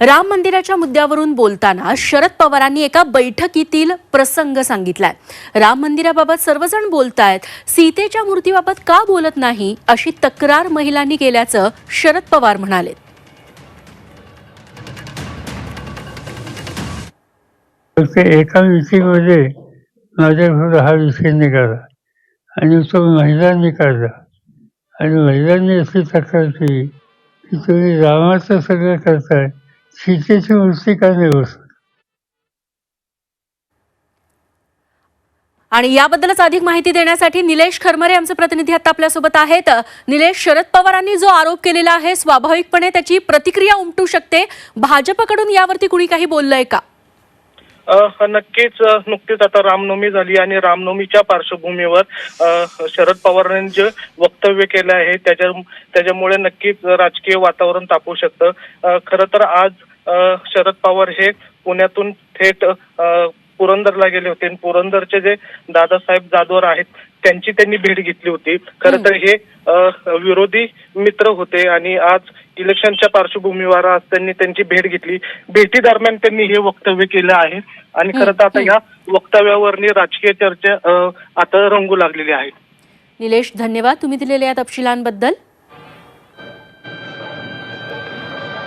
राम मंदिराच्या मुद्द्यावरून बोलताना शरद पवारांनी एका बैठकीतील प्रसंग सांगितलाय. राम मंदिराबाबत सर्वजण बोलतायत सीतेच्या मूर्तीबाबत का बोलत नाही अशी तक्रार महिलांनी केल्याचं शरद पवार म्हणाले. एका मिटिंगमध्ये म्हणजे माझ्याकडून हा विषय निघाला. आणि तो महिलांनी काढला. आणि महिलांनी अशी तक्रार केली की तुम्ही रामाचं सगळं करताय. सीतेची मूर्ती का नाही बसत आणि याबद्दलच अधिक माहिती देण्यासाठी निलेश खरमरे आमचे प्रतिनिधी आता आपल्यासोबत आहेत. निलेश शरद पवारांनी जो आरोप केलेला आहे स्वाभाविकपणे त्याची प्रतिक्रिया उमटू शकते. भाजपकडून यावरती कुणी काही बोललंय का? अ, नक्कीच नुकतीच आता रामनवमी झाली आणि रामनवमीच्या पार्श्वभूमीवर शरद पवारांनी जे वक्तव्य केलं आहे त्याच्या त्याच्यामुळे नक्कीच राजकीय वातावरण तापू शकतं. खरं तर आज शरद पवार हे पुण्यातून थेट पुरंदरला गेले होते. आणि पुरंदरचे जे दादासाहेब जाधवर आहेत त्यांची त्यांनी भेट घेतली होती. खरं तर हे विरोधी मित्र होते आणि आज इलेक्शनच्या पार्श्वभूमीवर आज त्यांनी त्यांची भेट घेतली. भेटी दरम्यान त्यांनी हे वक्तव्य केलं आहे. आणि खरं तर आता या वक्तव्यावरनी राजकीय चर्चा आता रंगू लागलेली आहे. निलेश धन्यवाद. तुम्ही दिलेल्या या तपशिलांबद्दल.